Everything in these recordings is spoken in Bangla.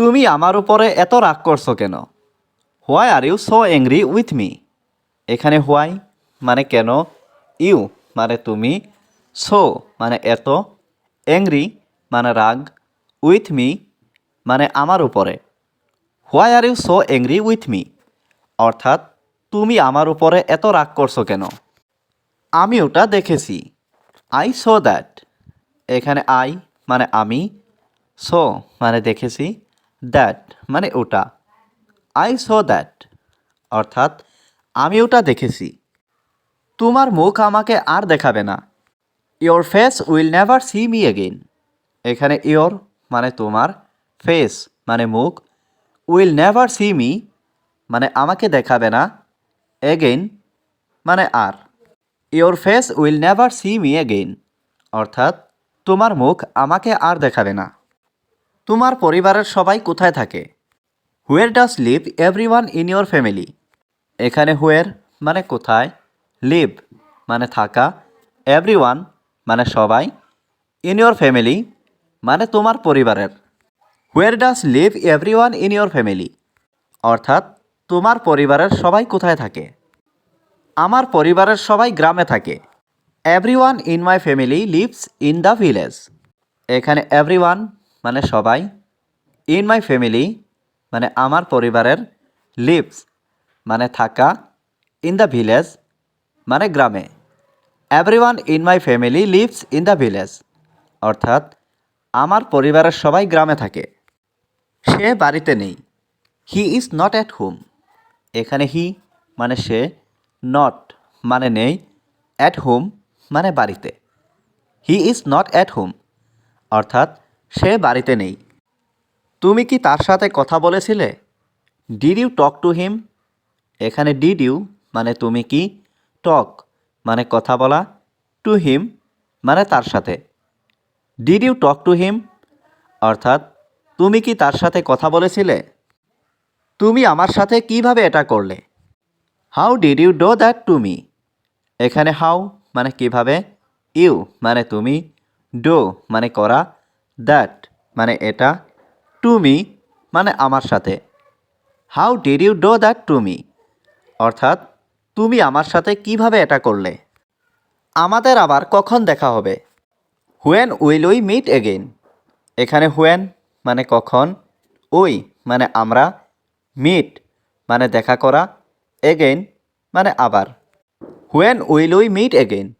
তুমি আমার উপরে এত রাগ করছ কেন? Why are you so angry with me এখানে হোয়াই মানে কেন? ইউ মানে তুমি। সো মানে এত। অ্যাংরি মানে রাগ। উইথ মি মানে আমার উপরে। Why are you so angry with me অর্থাৎ তুমি আমার উপরে এত রাগ করছ কেন? আমি ওটা দেখেছি। আই সো দ্যাট এখানে আই মানে আমি। সো মানে দেখেছি। দ্যাট মানে ওটা। আই সো দ্যাট অর্থাৎ আমি ওটা দেখেছি। তোমার মুখ আমাকে আর দেখাবে না। Your face will never see me again এখানে ইয়োর মানে তোমার ফেস মানে মুখ উইল নেভার সি মি মানে আমাকে দেখাবে না। এগেইন মানে আর। Your face will never see me again অর্থাৎ তোমার মুখ আমাকে আর দেখাবে না। তোমার পরিবারের সবাই কোথায় থাকে? Where does live everyone in your family এখানে হুয়ের মানে কোথায়? লিভ মানে থাকা। এভরি ওয়ান মানে সবাই। ইন ইয়োর ফ্যামিলি মানে তোমার পরিবারের। Where does live everyone in your family অর্থাৎ তোমার পরিবারের সবাই কোথায় থাকে? আমার পরিবারের সবাই গ্রামে থাকে। Everyone in my family lives in the village এখানে এভরি ওয়ান মানে সবাই ইন মাই ফ্যামিলি মানে আমার পরিবারের লিভস মানে থাকা ইন দ্য ভিলেজ মানে গ্রামে। Everyone in my family lives in the village অর্থাৎ আমার পরিবারের সবাই গ্রামে থাকে। সে বাড়িতে নেই। He is not at home এখানে হি মানে সে নট মানে নেই। অ্যাট হোম মানে বাড়িতে। He is not at home অর্থাৎ সে বাড়িতে নেই। তুমি কি তার সাথে কথা বলেছিলে? Did you talk to him এখানে ডিড ইউ মানে তুমি কি? টক মানে কথা বলা। টু হিম মানে তার সাথে। Did you talk to him অর্থাৎ, তুমি কি তার সাথে কথা বলেছিলে? তুমি আমার সাথে কীভাবে এটা করলে? How did you do that to me এখানে হাউ মানে কীভাবে? ইউ মানে তুমি। ডো মানে করা। দ্যাট মানে এটা, টু মি মানে আমার সাথে। How did you do that to me? অর্থাৎ, তুমি আমার সাথে কীভাবে এটা করলে? আমাদের আবার কখন দেখা হবে? When will we meet again এখানে হুয়েন মানে কখন? উই মানে আমরা। মিট মানে দেখা করা। এগেইন মানে আবার। When will we meet again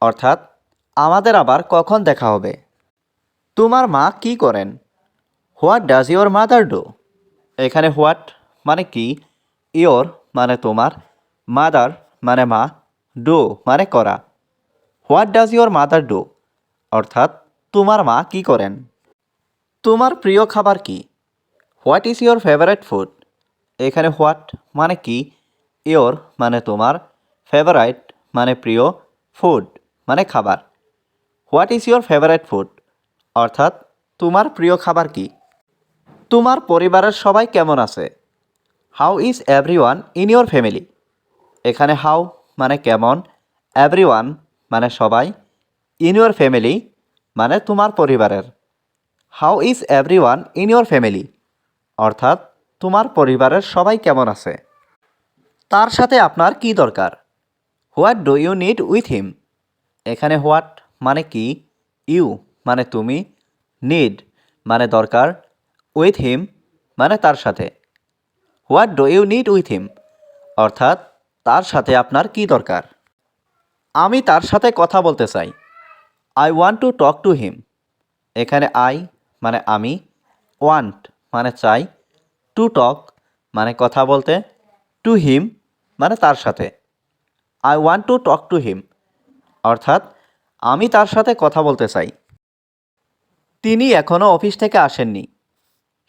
অর্থাৎ, আমাদের আবার কখন দেখা হবে? তোমার মা কি করেন? What does your mother do এখানে হোয়াট মানে কি? ইয়োর মানে তোমার মাদার মানে মা ডু মানে করা। What does your mother do অর্থাৎ তোমার মা কি করেন? তোমার প্রিয় খাবার কি? What is your favourite food এখানে হোয়াট মানে কি? ইয়োর মানে তোমার ফেভারাইট মানে প্রিয় ফুড মানে খাবার। What is your favourite food অর্থাৎ, তোমার প্রিয় খাবার কি? তোমার পরিবারের সবাই কেমন আছে? How is every one in your family এখানে হাউ মানে কেমন এভরি ওয়ান মানে সবাই ইন ইয়োর ফ্যামিলি মানে তোমার পরিবারের how is every one in your family অর্থাৎ, তোমার পরিবারের সবাই কেমন আছে? তার সাথে আপনার কি দরকার? What do you need with him এখানে হোয়াট মানে কি? ইউ মানে তুমি নিড মানে দরকার উইথ হিম মানে তার সাথে। What do you need with him অর্থাৎ, তার সাথে আপনার কি দরকার? আমি তার সাথে কথা বলতে চাই। I want to talk to him এখানে আই মানে আমি ওয়ান্ট মানে চাই। টু টক মানে কথা বলতে। টু হিম মানে তার সাথে। I want to talk to him অর্থাৎ, আমি তার সাথে কথা বলতে চাই। তিনি এখনও অফিস থেকে আসেননি।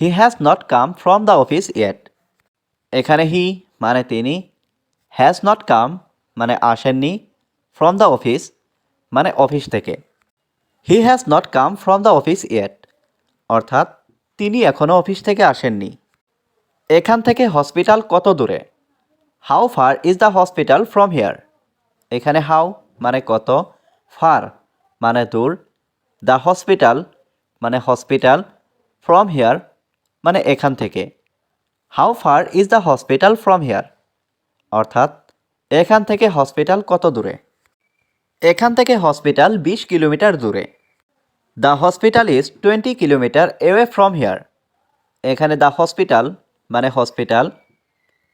He has not come from the office yet এখানে হি মানে তিনি হ্যাজ নট কাম মানে আসেননি ফ্রম দ্য অফিস মানে অফিস থেকে। He has not come from the office yet অর্থাৎ তিনি এখনও অফিস থেকে আসেননি। এখান থেকে হসপিটাল কত দূরে? How far is the hospital from here এখানে হাউ মানে কত? ফার মানে দূর। দ্য হসপিটাল মানে হসপিটাল ফ্রম হিয়ার মানে এখান থেকে। How far is the hospital from here অর্থাৎ, এখান থেকে হসপিটাল কত দূরে? এখান থেকে হসপিটাল বিশ কিলোমিটার দূরে। The hospital is twenty kilometre away from here এখানে দ্য হসপিটাল মানে হসপিটাল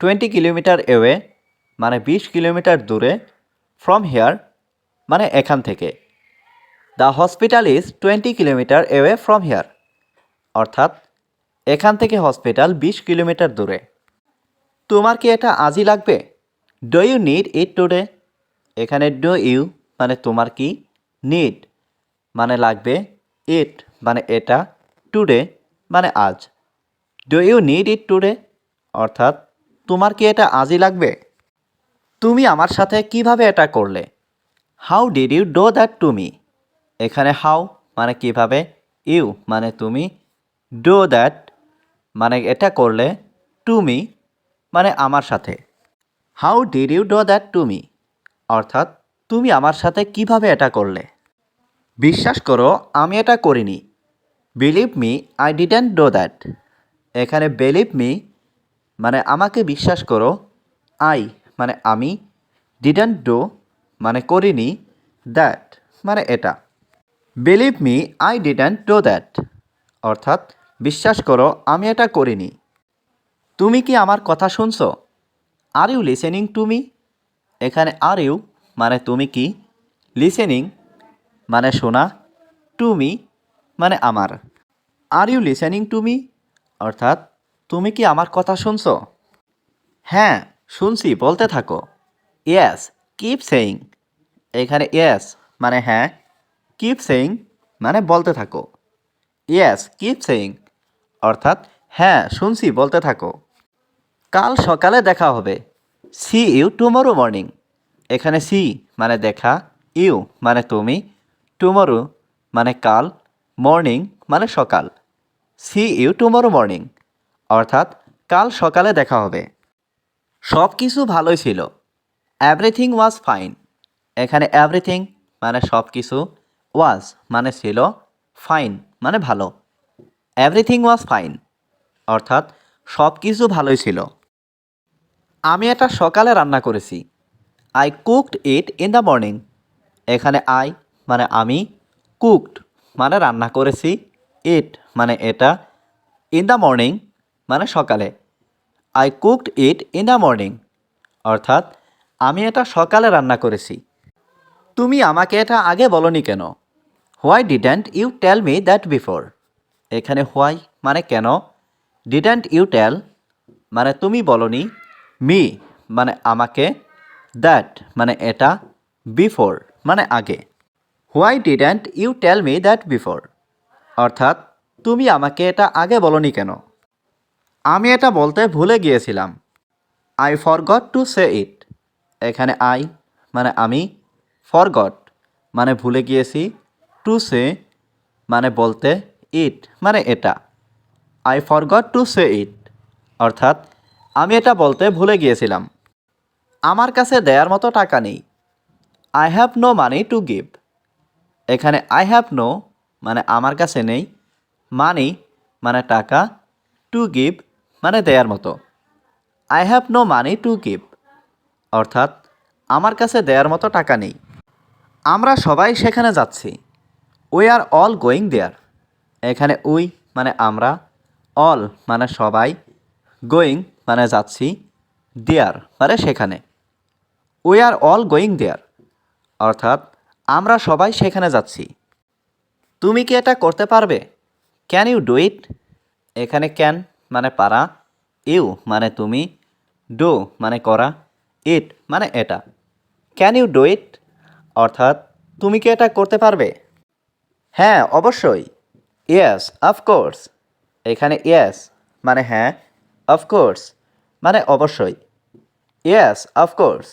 টোয়েন্টি কিলোমিটার এওয়ে মানে বিশ কিলোমিটার দূরে ফ্রম হিয়ার মানে এখান থেকে। The hospital is twenty kilometre away from here অর্থাৎ, এখান থেকে হসপিটাল বিশ কিলোমিটার দূরে। তোমার কি এটা আজই লাগবে? Do you need it today এখানে ডো ইউ মানে তোমার কি? নিড মানে লাগবে ইট মানে এটা টুডে মানে আজ। Do you need it today অর্থাৎ, তোমার কি এটা আজই লাগবে? তুমি আমার সাথে কীভাবে এটা করলে? How did you do that to me এখানে হাউ মানে কীভাবে ইউ মানে তুমি ডো দ্যাট মানে এটা করলে টু মি মানে আমার সাথে। How did you do that to me অর্থাৎ তুমি আমার সাথে কীভাবে এটা করলে? বিশ্বাস করো, আমি এটা করিনি। Believe me I didn't do that এখানে বিলিভ মি মানে আমাকে বিশ্বাস করো আই মানে আমি ডিডেন্ট ডো মানে করিনি দ্যাট মানে এটা। Believe me I didn't do that অর্থাৎ, বিশ্বাস করো, আমি এটা করিনি। তুমি কি আমার কথা শুনছো? Are you listening to me এখানে আর ইউ মানে তুমি কি? লিসেনিং মানে শোনা। টু মি মানে আমার। Are you listening to me অর্থাৎ, তুমি কি আমার কথা শুনছো? হ্যাঁ শুনছি, বলতে থাকো। ইয়েস কিপ সেইং এখানে ইয়েস মানে হ্যাঁ কিপ সেইং মানে বলতে থাকো। ইয়েস কিপ সেইং অর্থাৎ হ্যাঁ শুনছি, বলতে থাকো। কাল সকালে দেখা হবে। সি ইউ টুমোরো মর্নিং এখানে সি মানে দেখা ইউ মানে তুমি টুমোরো মানে কাল মর্নিং মানে সকাল। সি ইউ টুমোরো মর্নিং অর্থাৎ কাল সকালে দেখা হবে। সব কিছু ভালোই ছিল। এভরিথিং ওয়াজ ফাইন এখানে এভরিথিং মানে সব কিছু ওয়াজ মানে ছিল ফাইন মানে ভালো। এভরিথিং ওয়াজ ফাইন অর্থাৎ সব কিছু ভালোই ছিল। আমি এটা সকালে রান্না করেছি। I cooked it in the morning এখানে আই মানে আমি কুকড মানে রান্না করেছি। ইট মানে এটা ইন দ্য মর্নিং মানে সকালে। I cooked it in the morning অর্থাৎ আমি এটা সকালে রান্না করেছি। তুমি আমাকে এটা আগে বলনি কেন? Why didn't you tell me that before? এখানে হোয়াই মানে কেন? ডিডেন্ট ইউ টেল মানে তুমি বলনি, মি মানে আমাকে, দ্যাট মানে এটা, বিফোর মানে আগে। Why didn't you tell me that before? অর্থাৎ তুমি আমাকে এটা আগে বলনি কেন? আমি এটা বলতে ভুলে গিয়েছিলাম। I forgot to say it. এখানে আই মানে আমি, ফরগট মানে ভুলে গিয়েছি টু সে মানে বলতে ইট মানে এটা। I forgot to say it অর্থাৎ আমি এটা বলতে ভুলে গিয়েছিলাম। আমার কাছে দেয়ার মতো টাকা নেই। I have no money to give এখানে আই হ্যাভ নো মানে আমার কাছে নেই। মানি মানে টাকা। টু গিভ মানে দেয়ার মতো। I have no money to give অর্থাৎ আমার কাছে দেয়ার মতো টাকা নেই। আমরা সবাই সেখানে যাচ্ছি। We are all going there এখানে উই মানে আমরা অল মানে সবাই গোয়িং মানে যাচ্ছি দেয়ার মানে সেখানে। We are all going there অর্থাৎ আমরা সবাই সেখানে যাচ্ছি। তুমি কি এটা করতে পারবে? ক্যান ইউ ডু ইট এখানে ক্যান মানে পারা ইউ মানে তুমি ডু মানে করা ইট মানে এটা। ক্যান ইউ ডু ইট অর্থাৎ তুমি কি এটা করতে পারবে? হ্যাঁ অবশ্যই। ইয়েস অফকোর্স এখানে ইয়েস মানে হ্যাঁ অফকোর্স মানে অবশ্যই। ইয়েস অফকোর্স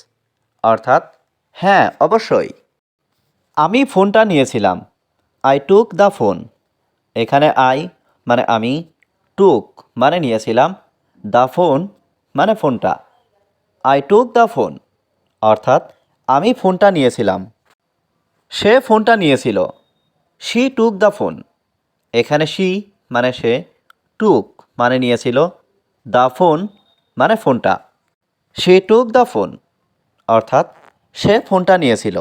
অর্থাৎ হ্যাঁ অবশ্যই। আমি ফোনটা নিয়েছিলাম। আই টুক দ্য ফোন এখানে আই মানে আমি টুক মানে নিয়েছিলাম। দ্য ফোন মানে ফোনটা। আই টুক দ্য ফোন অর্থাৎ আমি ফোনটা নিয়েছিলাম। সে ফোনটা নিয়েছিল। শি টুক দ্য ফোন এখানে শি মানে সে টুক মানে নিয়েছিল দ্য ফোন মানে ফোনটা সে টুক দ্য ফোন অর্থাৎ সে ফোনটা নিয়েছিল।